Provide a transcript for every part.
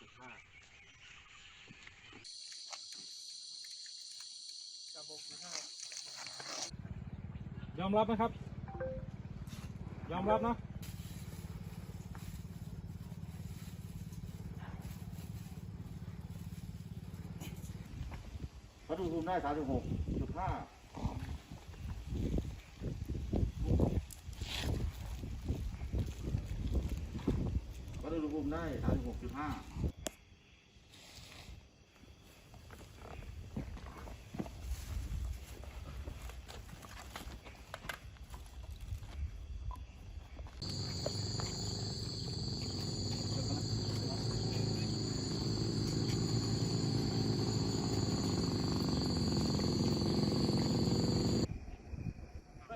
จุดห้ากับหกจุดห้ายอมรับนะครับ ยอมรับนะวัดอุณหภูมิได้สามสิบหกจุดห้าวัดอุณห ภูมิได้สามหกจุดห้า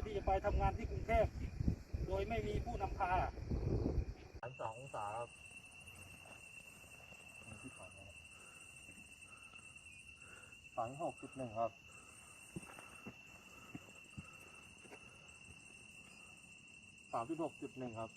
ที่จะไปทำงานที่กรุงเทพโดยไม่มีผู้นำพาสามสององศาครับสามหกจุดหนึ่งครับสามสิบหกจุดหนึ่งครับ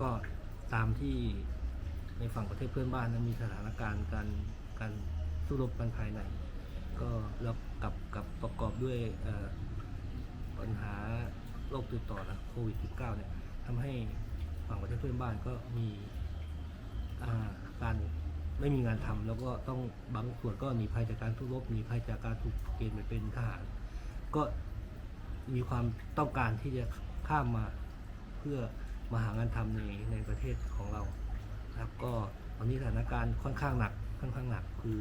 ก็ตามที่ในฝั่งประเทศเพื่อนบ้านนั้นมีสถานการณ์การการสู้รบกันภายใน ก็แล้วกับกับประกอบด้วยปัญหาโรคติดต่อนะโควิด -19 เนี่ยทำให้ฝั่งประเทศเพื่อนบ้านก็มีการไม่มีงานทำแล้วก็ต้องบางส่วนก็หนีภัยจากการสู้รบหนีภัยจากการถูกเกณฑ์ไปเป็นทหาร ก็มีความต้องการที่จะข้ามมาเพื่อ มาหางานทำในในประเทศของเราครับก็ตอนนี้สถานการณ์ค่อนข้างหนักค่อนข้างหนัก คือ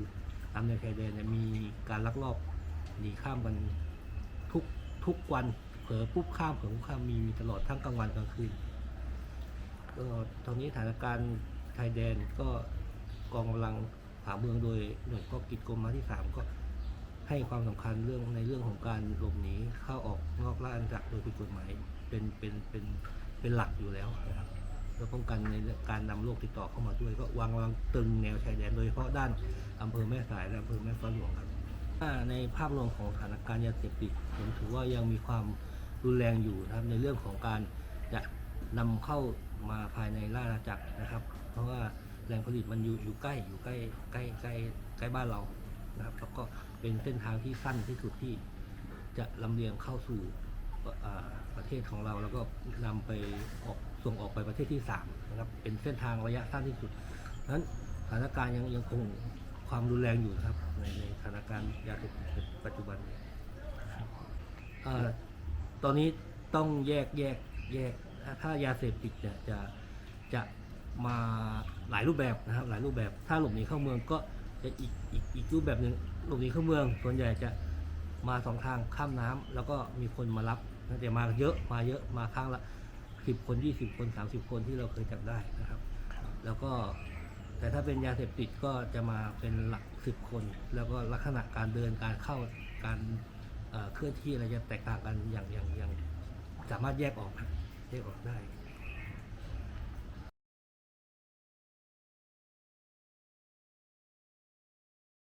ตามแนวชายแดนเนี่ยมีการลักลอบหนีข้ามกันทุกทุกวันเผลอปุ๊บข้ามเผลอปุ๊บข้ามมีมีตลอดทั้งกลางวันกลางคืนก็ตอนนี้สถานการณ์ชายแดนก็กองกำลังผาเมืองโดยหน่วยก็กิจกรมมาที่สามก็ให้ความสำคัญเรื่องในเรื่องของการหลบหนีเข้าออกนอกราชอาณาจักรโดยผิดกฎหมายเป็นเป็นเป็น เป็นหลักอยู่แล้วนะครับเพื่อป้องกันในการนำโรคติดต่อเข้ามาด้วย ก็วางกำลังตึงแนวชายแดนโดยเฉพาะด้านอำเภอแม่สายและอำเภอแม่ฟ้าหลวงครับถ้าในภาพรวมของสถานการณ์ยาเสพติดผมถือว่ายังมีความรุนแรงอยู่นะครับในเรื่องของการจะนำเข้ามาภายในราชอาณาจักรนะครับ เพราะว่าแหล่งผลิตมันอยู่อยู่ใกล้อยู่ใกล้ใกล้ใกล้ใกล้บ้านเรานะครับแล้วก็เป็นเส้นทางที่สั้นที่สุดที่จะลำเลียงเข้าสู่ ประเทศของเราแล้วก็นำไปออกส่งออกไปประเทศที่สามนะครับเป็นเส้นทางระยะสั้นที่สุดนั้นสถานการณ์ยังยังคงความรุนแรงอยู่นะครับในในสถานการณ์ยาเสพติดปัจจุบันอตอนนี้ต้องแยกแยกแยกถ้าถ้ายาเสพติดเนี่ยจะจะมาหลายรูปแบบนะครับหลายรูปแบบถ้าหลบหนีเข้าเมืองก็จะอีกอีกอีกรูปแบบหนึ่งหลบหนีเข้าเมืองส่วนใหญ่จะ มาสองทางข้ามน้ำแล้วก็มีคนมารับแต่มาเยอะมาเยอะมาครั้งละสิบคนยี่สิบคนสามสิบคนที่เราเคยจับได้นะครับ แล้วก็แต่ถ้าเป็นยาเสพติดก็จะมาเป็นหลักสิบคน แล้วก็ลักษณะการเดินการเข้าการเคลื่อนที่อะไรจะแตกต่างกันอย่างอย่างอย่างสามารถแยกออกแยกออกได้